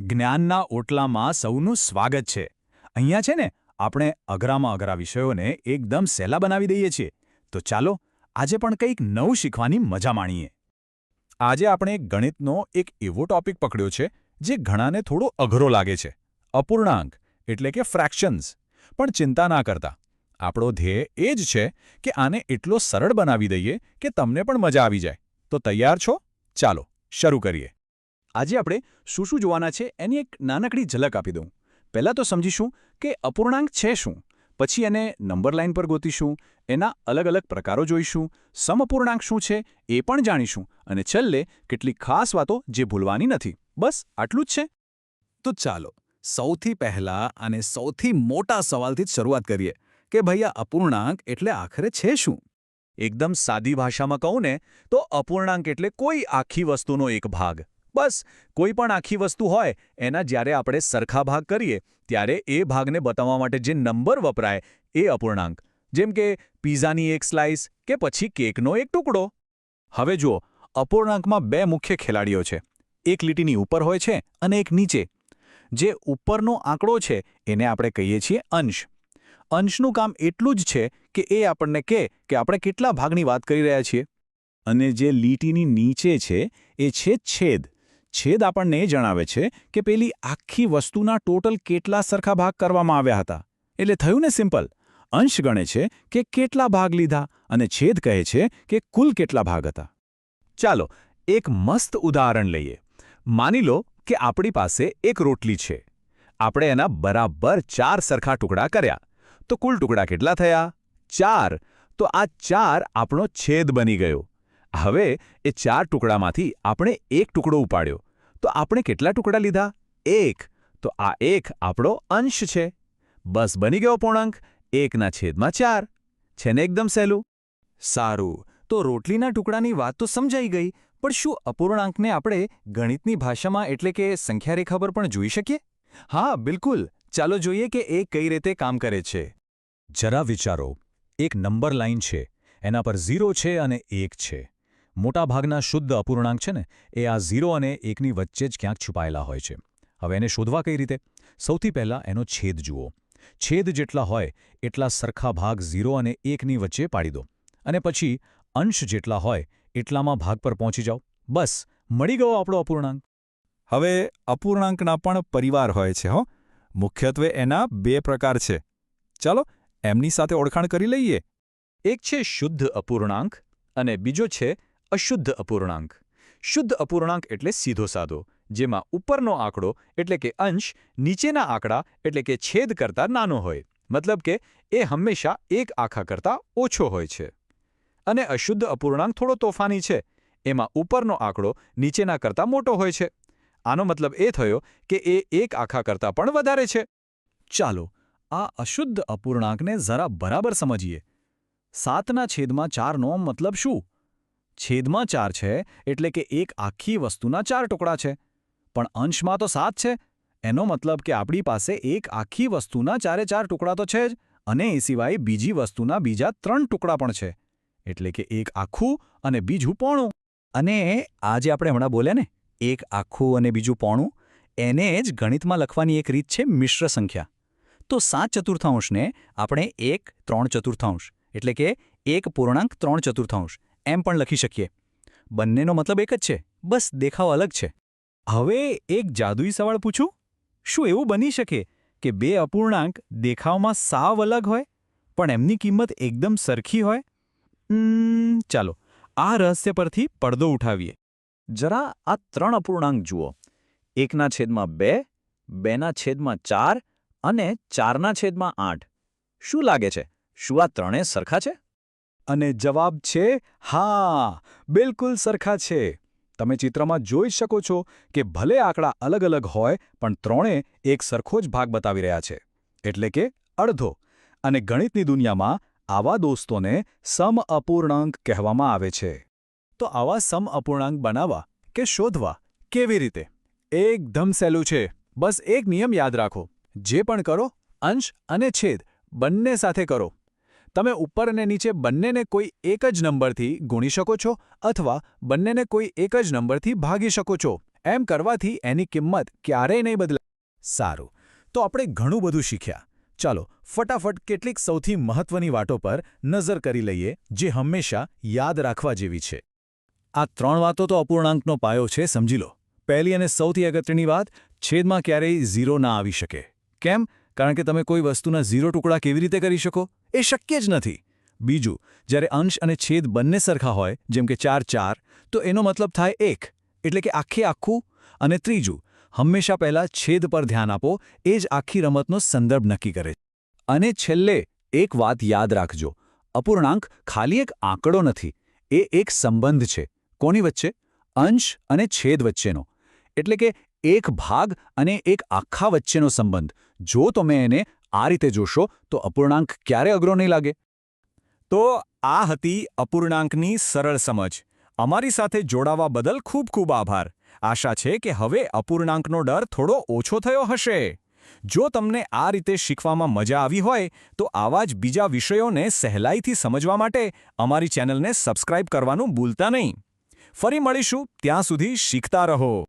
જ્ઞાનના ઓટલામાં સૌનું સ્વાગત છે. અહીંયા છે ને, આપણે અઘરામાં અઘરા વિષયોને એકદમ સહેલા બનાવી દઈએ છીએ. તો ચાલો, આજે પણ કંઈક નવું શીખવાની મજા માણીએ. આજે આપણે ગણિતનો એક એવો ટોપિક પકડ્યો છે, જે ઘણાને થોડો અઘરો લાગે છે. અપૂર્ણાંક, એટલે કે ફ્રેક્શન્સ. પણ ચિંતા ના કરતા. આપણો ધ્યેય એ જ છે કે આને એટલો સરળ બનાવી દઈએ કે તમને પણ મજા આવી જાય. તો તૈયાર છો? ચાલો, શરૂ કરીએ. આજે આપણે શું શું જોવાના છે એની એક નાનકડી ઝલક આપી દઉં. પહેલાં તો સમજીશું કે અપૂર્ણાંક છે શું, પછી એને નંબર લાઇન પર ગોતીશું, એના અલગ અલગ પ્રકારો જોઈશું, સમઅપૂર્ણાંક શું છે એ પણ જાણીશું, અને છેલ્લે કેટલીક ખાસ વાતો જે ભૂલવાની નથી. બસ આટલું જ છે. તો ચાલો, સૌથી પહેલા અને સૌથી મોટા સવાલથી જ શરૂઆત કરીએ કે ભાઈ અપૂર્ણાંક એટલે આખરે છે શું? એકદમ સાદી ભાષામાં કહું ને, તો અપૂર્ણાંક એટલે કોઈ આખી વસ્તુનો એક ભાગ. બસ, કોઈ પણ આખી વસ્તુ હોય, એના જ્યારે આપણે સરખા ભાગ કરીએ, ત્યારે એ ભાગને બતાવવા માટે જે નંબર વપરાય, એ અપૂર્ણાંક. જેમ કે, પીઝાની એક સ્લાઇસ કે પછી કેકનો એક ટુકડો. હવે જુઓ, અપૂર્ણાંકમાં બે મુખ્ય ખેલાડીઓ છે. એક લીટીની ઉપર હોય છે અને એક નીચે. જે ઉપરનો આંકડો છે, એને આપણે કહીએ છીએ અંશ. અંશનું કામ એટલું જ છે કે એ આપણને કહે કે આપણે કેટલા ભાગની વાત કરી રહ્યા છીએ. અને જે લીટીની નીચે છે, એ છેદ. છેદ આપણને એ જણાવે છે કે પેલી આખી વસ્તુના ટોટલ કેટલા સરખા ભાગ કરવામાં આવ્યા હતા. એટલે થયું ને સિમ્પલ. અંશ ગણે છે કે કેટલા ભાગ લીધા અને છેદ કહે છે કે કુલ કેટલા ભાગ હતા. ચાલો એક મસ્ત ઉદાહરણ લઈએ. માની લો કે આપણી પાસે એક રોટલી છે. આપણે એના બરાબર ચાર સરખા ટુકડા કર્યા. તો કુલ ટુકડા કેટલા થયા? ચાર. તો આ ચાર આપણો છેદ બની ગયો. હવે એ ચાર ટુકડામાંથી આપણે એક ટુકડો ઉપાડ્યો. તો આપણે કેટલા ટુકડા લીધા? એક. તો આ એક આપણો અંશ છે. બસ બની ગયો પૂર્ણાંક. એકના છેદમાં ચાર. છે ને એકદમ સહેલું? સારું. તો રોટલીના ટુકડાની વાત તો સમજાઈ ગઈ, પણ શું અપૂર્ણાંકને આપણે ગણિતની ભાષામાં એટલે કે સંખ્યારેખા પર પણ જોઈ શકીએ? હા, બિલકુલ. ચાલો જોઈએ કે એ કઈ રીતે કામ કરે છે. જરા વિચારો. એક નંબર લાઇન છે. એના પર ઝીરો છે અને એક છે. મોટાભાગના શુદ્ધ અપૂર્ણાંક છે ને એ આ ઝીરો અને એકની વચ્ચે જ ક્યાંક છુપાયેલા હોય છે. હવે એને શોધવા કઈ રીતે? સૌથી પહેલાં એનો છેદ જુઓ. છેદ જેટલા હોય એટલા સરખા ભાગ ઝીરો અને એકની વચ્ચે પાડી દો. અને પછી અંશ જેટલા હોય એટલામાં ભાગ પર પહોંચી જાઓ. બસ મળી ગયો આપણો અપૂર્ણાંક. હવે અપૂર્ણાંકના પણ પરિવાર હોય છે હો. મુખ્યત્વે એના બે પ્રકાર છે. ચાલો એમની સાથે ઓળખાણ કરી લઈએ. એક છે શુદ્ધ અપૂર્ણાંક અને બીજો છે અશુદ્ધ અપૂર્ણાંક. શુદ્ધ અપૂર્ણાંક એટલે સીધો સાધો જેમાં ઉપરનો આંકડો એટલે કે અંશ, નીચેના આંકડા એટલે કે છેદ કરતાં નાનો હોય. મતલબ કે એ હંમેશા એક આખા કરતાં ઓછો હોય છે. અને અશુદ્ધ અપૂર્ણાંક થોડો તોફાની છે. એમાં ઉપરનો આંકડો નીચેના કરતાં મોટો હોય છે. આનો મતલબ એ થયો કે એ એક આખા કરતાં પણ વધારે છે. ચાલો, આ અશુદ્ધ અપૂર્ણાંકને જરા બરાબર સમજીએ. સાતના છેદમાં ચારનો મતલબ શું? છેદમાં ચાર છે એટલે કે એક આખી વસ્તુના ચાર ટુકડા છે. પણ અંશમાં તો સાત છે. એનો મતલબ કે આપણી પાસે એક આખી વસ્તુના ચારે ચાર ટુકડા તો છે જ અને એ સિવાય બીજી વસ્તુના બીજા ત્રણ ટુકડા પણ છે. એટલે કે એક આખું અને બીજું પોણું. અને આ જે આપણે હમણાં બોલ્યા ને, એક આખું અને બીજું પોણું, એને જ ગણિતમાં લખવાની એક રીત છે મિશ્ર સંખ્યા. તો સાત ચતુર્થાંશને આપણે એક ત્રણ ચતુર્થાંશ, એટલે કે એક પૂર્ણાંક ત્રણ ચતુર્થાંશ એમ પણ લખી શકીએ. બંનેનો મતલબ એક જ છે. બસ, દેખાવ અલગ છે. હવે એક જાદુઈ સવાલ પૂછું? શું એવું બની શકે કે બે અપૂર્ણાંક દેખાવમાં સાવ અલગ હોય, પણ એમની કિંમત એકદમ સરખી હોય? ચાલો, આ રહસ્ય પરથી પડદો ઉઠાવીએ. જરા આ ત્રણ અપૂર્ણાંક જુઓ. એકના છેદમાં બે, બેના છેદમાં ચાર અને ચારના છેદમાં આઠ. શું લાગે છે? શું આ ત્રણેય સરખા છે? અને જવાબ છે, હા. બિલકુલ સરખા છે. તમે ચિત્રમાં જોઈ શકો છો કે ભલે આંકડા અલગ અલગ હોય, પણ ત્રણે એક સરખો જ ભાગ બતાવી રહ્યા છે. એટલે કે અડધો. અને ગણિતની દુનિયામાં આવા દોસ્તોને સમ અપૂર્ણાંક કહેવામાં આવે છે. તો આવા સમ અપૂર્ણાંક બનાવવા કે શોધવા કેવી રીતે? એકદમ સહેલું છે. બસ એક નિયમ યાદ રાખો. જે પણ કરો, અંશ અને છેદ બંને સાથે કરો. તમે ઉપર અને નીચે બંનેને કોઈ એક જ નંબરથી ગુણી શકો છો અથવા બંનેને કોઈ એક જ નંબરથી ભાગી શકો છો. એમ કરવાથી એની કિંમત ક્યારેય નહીં બદલાય. સારું. તો આપણે ઘણું બધું શીખ્યા. ચાલો, ફટાફટ કેટલીક સૌથી મહત્વની વાતો પર નજર કરી લઈએ, જે હંમેશા યાદ રાખવા જેવી છે. આ ત્રણ વાતો તો અપૂર્ણાંકનો પાયો છે, સમજી લો. પહેલી અને સૌથી અગત્યની વાત, છેદમાં ક્યારેય ઝીરો ના આવી શકે. કેમ? કારણ કે તમે કોઈ વસ્તુના ઝીરો ટુકડા કેવી રીતે કરી શકો? એ શક્ય જ નથી. બીજું, જ્યારે અંશ અને છેદ બંને સરખા હોય, જેમ કે ચાર ચાર, તો એનો મતલબ થાય એક, એટલે કે આખે આખું. અને ત્રીજું, હંમેશા પહેલાં છેદ પર ધ્યાન આપો, એ જ આખી રમતનો સંદર્ભ નક્કી કરે અને છેલ્લે, એક વાત યાદ રાખજો, અપૂર્ણાંક ખાલી એક આંકડો નથી, એ એક સંબંધ છે. કોની વચ્ચે? અંશ અને છેદ વચ્ચેનો. એટલે કે એક ભાગ અને એક આખા વચ્ચેનો સંબંધ. જો તમે એને આ રીતે જોશો તો અપૂર્ણાંક ક્યારે અઘરો નહીં લાગે? તો આ હતી અપૂર્ણાંકની સરળ સમજ. અમારી સાથે જોડાવા બદલ ખૂબ ખૂબ આભાર. આશા છે કે હવે અપૂર્ણાંકનો ડર થોડો ઓછો થયો હશે. જો તમને આ રીતે શીખવામાં મજા આવી હોય, તો આવા જ બીજા વિષયોને સહેલાઈથી સમજવા માટે અમારી ચેનલને સબસ્ક્રાઇબ કરવાનું ભૂલતા નહીં. ફરી મળીશું, ત્યાં સુધી શીખતા રહો.